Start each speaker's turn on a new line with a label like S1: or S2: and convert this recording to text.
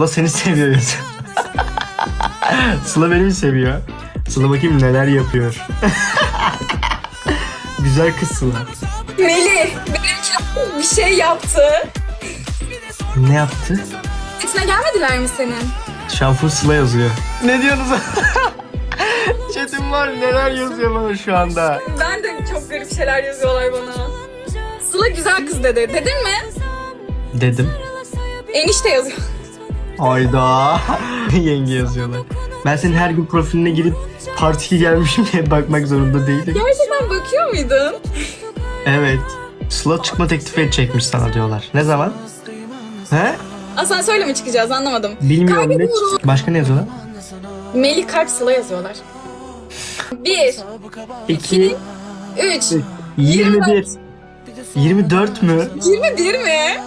S1: Sıla seni seviyor yazıyor. Sıla beni mi seviyor? Sıla bakayım neler yapıyor. Güzel kız Sıla.
S2: Melih benimki bir şey yaptı.
S1: Ne yaptı?
S2: İçine gelmediler mi senin?
S1: Şanfur Sıla yazıyor. Ne diyorsunuz? Chatim var neler yazıyor bana şu anda.
S2: Ben de çok garip şeyler yazıyorlar bana. Sıla güzel kız dedi. Dedin mi?
S1: Dedim.
S2: Enişte yazıyor.
S1: Ayda. Yenge yazıyorlar. Ben senin her gün profiline girip partiye gelmişim diye bakmak zorunda değilim.
S2: Gerçekten bakıyor muydun?
S1: Evet. Sıla çıkma teklifi edecekmiş sana diyorlar. Ne zaman? He?
S2: Asansörle mi çıkacağız anlamadım.
S1: Bilmiyorum ne. Başka ne yazıyorlar?
S2: Melih kalp Sıla yazıyorlar. Bir,
S1: 2,
S2: üç,
S1: 21. 24 mü?
S2: 21 mi?